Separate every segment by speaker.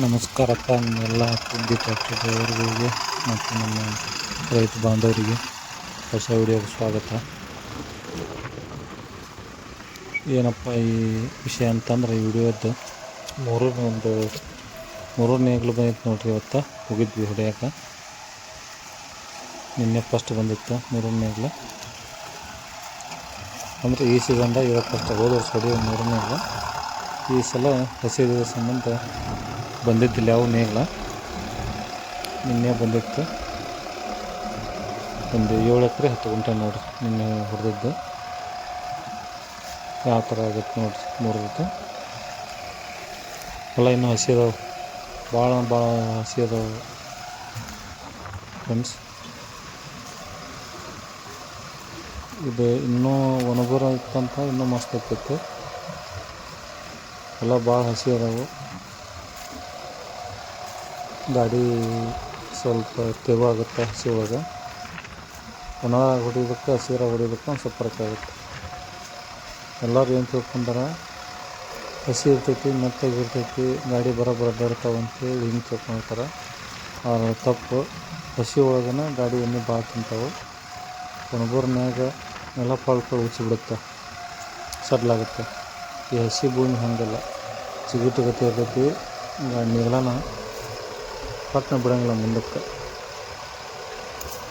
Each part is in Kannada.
Speaker 1: ನಮಸ್ಕಾರಪ್ಪ ಎಲ್ಲ ತಿಂಡಿ ಟ್ರ್ಯಾಕ್ಟರ್ ಡ್ರೈವರ್ಗಳಿಗೆ ಮತ್ತು ನಮ್ಮ ರೈತ ಬಾಂಧವರಿಗೆ ಹೊಸ ವಿಡಿಯೋಗೆ ಸ್ವಾಗತ. ಏನಪ್ಪ ಈ ವಿಷಯ ಅಂತಂದ್ರೆ, ಈ ವಿಡಿಯೋದ್ದು ಮೂರು ಒಂದು ಮೂರು ನೇಗ್ಲು ಬಂದಿತ್ತು ನೋಡ್ರಿ ಇವತ್ತು ಹೋಗಿದ್ವಿ ಹೊಡೆಯೋಕೆ. ನಿನ್ನೆ ಫಸ್ಟ್ ಬಂದಿತ್ತು ಮೂರು ನೇಗ್ಲು ಅಂದರೆ ಈ ಸೀಸನ್ದಾಗ ಇವತ್ತು ಫಸ್ಟ್ ಹೋದ ವರ್ಷ ಹೊಡೆಯೋ ಮೂರು ನೇಗ್ಲು ಈ ಸಲ ಹಸಿರು ಸಂಬಂಧ ಬಂದಿದ್ದಿಲ್ಲ ಯಾವೂ ಇಲ್ಲ. ನಿನ್ನೆ ಬಂದಿತ್ತು. ಒಂದು ಏಳು ಎಕರೆ ಹತ್ತು ಗುಂಟೆ ನೋಡಿರಿ ನಿನ್ನೆ ಹೊಡೆದಿದ್ದು ಯಾವ ಥರ ಆಗುತ್ತೆ ನೋಡಿ ಮೂರದ್ದು ಎಲ್ಲ ಇನ್ನೂ ಹಸಿ ಅದಾವೆ. ಭಾಳ ಭಾಳ ಹಸಿ ಫ್ರೆಂಡ್ಸ್. ಇದು ಇನ್ನೂ ಒಣಗೂರ ಇತ್ತಂತ ಇನ್ನೂ ಮಸ್ತ್ ಇರ್ತಿತ್ತು ಎಲ್ಲ ಭಾಳ ಹಸಿ ಅದಾವೆ. ಗಾಡಿ ಸ್ವಲ್ಪ ತೆವಾಗುತ್ತೆ ಹಸಿ ಒಳಗೆ ಒಣ ಹೊಡಿಬೇಕು, ಹಸಿರ ಹೊಡಿಬೇಕು ಒಂದು ಸ್ವಲ್ಪ ಫರಕ್ ಆಗುತ್ತೆ ಎಲ್ಲರೂ ಏನು ತಿಳ್ಕೊಂಡಾರ, ಹಸಿ ಇರ್ತೈತಿ ಮೆತ್ತಗೆ ಇರ್ತೈತಿ ಗಾಡಿ ಬರೋಬ್ಬರ ಅಂತೇಳಿ ಹಿಂಗೆ ತಿಳ್ಕೊಳ್ತಾರೆ ತಪ್ಪು. ಹಸಿ ಒಳಗನ ಗಾಡಿ ಭಾಳ ತಿಂತಾವೆ. ಒಣಬೂರ್ನ್ಯಾಗ ನೆಲ ಪಾಳ್ಕೊಳ್ಳಿ ಉಚ್ಚಿಬಿಡುತ್ತೆ ಸಡ್ಲಾಗುತ್ತೆ ಈ ಹಸಿ ಭೂಮಿ ಹಾಗಲ್ಲ. ಚಿಗುಟುಗತಿ ಇರ್ತೈತಿ ನೀಗಳನ ಪಟ್ನ ಬಿಡೋಂಗಿಲ್ಲ ಮುಂದಕ್ಕೆ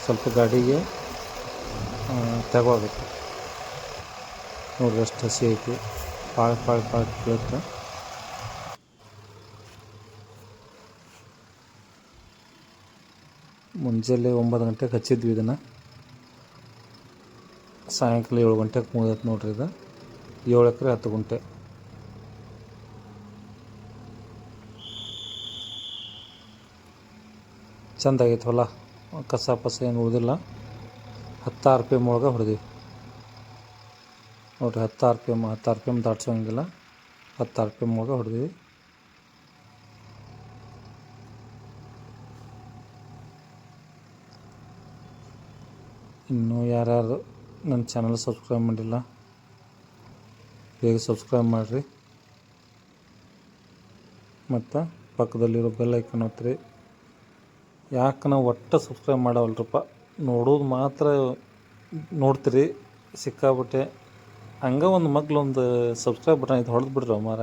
Speaker 1: ಸ್ವಲ್ಪ ಗಾಡಿಗೆ ತೆಗೋಗುತ್ತೆ ನೋಡ್ರಿ ಎಷ್ಟು ಹಸಿ ಐತಿ ಪಾಳು, ಪಾಳ್, ಪಾಳು ಬೀಳುತ್ತೆ ಮುಂಜಾನೆ ಒಂಬತ್ತು ಗಂಟೆಗೆ ಹಚ್ಚಿದ್ವಿ ಇದನ್ನು. ಸಾಯಂಕಾಲ ಏಳು ಗಂಟೆಗೆ ಮುಗಿದೈತೆ ನೋಡ್ರಿ ಇದು. ಏಳು ಎಕರೆ ಹತ್ತು ಗುಂಟೆ. ಚಂದ ಆಗೈತೆ ಹೊಲ ಕಸ ಪಸ ಏನು ಉಳಿದಿಲ್ಲ. ಹತ್ತಾರು ಪಿ ಎಂ ಒಳಗೆ ಹೊಡೆದಿವಿ ನೋಡಿರಿ, ಹತ್ತಾರು ಪಿ ಎಂ ಹತ್ತಾರು ಪಿ ಎಂ ದಾಟ್ಸೋಂಗಿಲ್ಲ. ಹತ್ತಾರು ಪಿ ಎಂ ಒಳಗೆ ಹೊಡೆದಿವಿ ಇನ್ನೂ ಯಾರ್ಯಾರು ನನ್ನ ಚಾನಲ್ ಸಬ್ಸ್ಕ್ರೈಬ್ ಮಾಡಿಲ್ಲ, ಬೇಗ ಸಬ್ಸ್ಕ್ರೈಬ್ ಮಾಡಿರಿ. ಮತ್ತು ಪಕ್ಕದಲ್ಲಿರೋ ಬೆಲ್ ಐಕನ್ ಒತ್ತಿರಿ. ಯಾಕೆ ನಾವು ಒಟ್ಟು ಸಬ್ಸ್ಕ್ರೈಬ್ ಮಾಡವಲ್ರಪ್ಪ? ನೋಡೋದು ಮಾತ್ರ ನೋಡ್ತೀರಿ ಸಿಕ್ಕಾಬಿಟ್ಟೆ ಹಂಗೆ ಒಂದು ಮಗ್ಲೊಂದು ಸಬ್ಸ್ಕ್ರೈಬ್ ಬಟನ್ ಇದು ಹೊಡೆದು ಬಿಡ್ರಿ ಮಾರ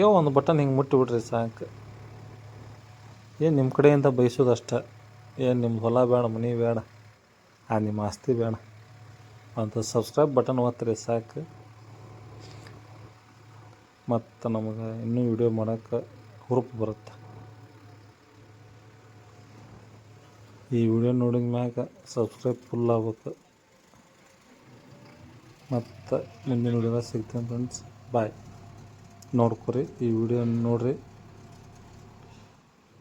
Speaker 1: ಯಾವ ಒಂದು ಬಟನ್ ಹಿಂಗೆ ಮುಟ್ಟಿಬಿಡ್ರಿ ಸಾಕು. ಏನು ನಿಮ್ಮ ಕಡೆಯಿಂದ ಬಯಸೋದು ಅಷ್ಟೆ. ಏನು ನಿಮ್ಮ ಹೊಲ ಬೇಡ, ಮನೆ ಬೇಡ, ಆ ನಿಮ್ಮ ಆಸ್ತಿ ಬೇಡ. ಅಂತ ಸಬ್ಸ್ಕ್ರೈಬ್ ಬಟನ್ ಓದ್ತೀರಿ ಸಾಕು. ಮತ್ತು ನಮಗೆ ಇನ್ನೂ ವಿಡಿಯೋ ಮಾಡೋಕ್ಕೆ ಹುರುಪು ಬರುತ್ತೆ. ಈ ವಿಡಿಯೋ ನೋಡಿದ ಮ್ಯಾಗ ಸಬ್ಸ್ಕ್ರೈಬ್ ಫುಲ್ ಆಗ್ಬೇಕು. ಮತ್ತು ಮುಂದಿನ ವಿಡಿಯೋದಾಗ ಸಿಗ್ತೀನಿ ಫ್ರೆಂಡ್ಸ್ ಬಾಯ್ ನೋಡ್ಕೊರಿ, ಈ ವಿಡಿಯೋ ನೋಡಿರಿ.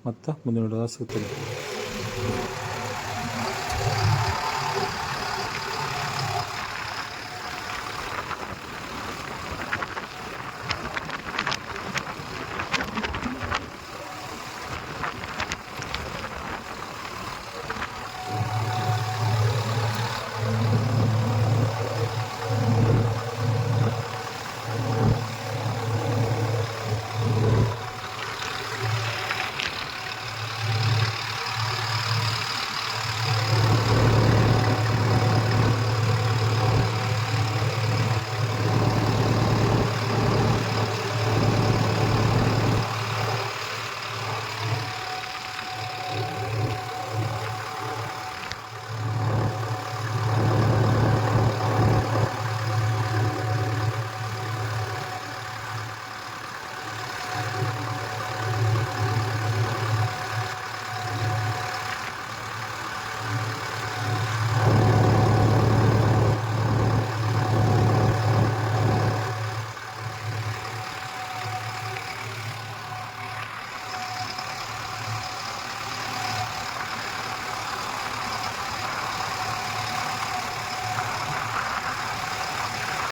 Speaker 1: ಮತ್ತು ಮುಂದಿನ ವಿಡಿಯೋದಾಗ ಸಿಗ್ತೀನಿ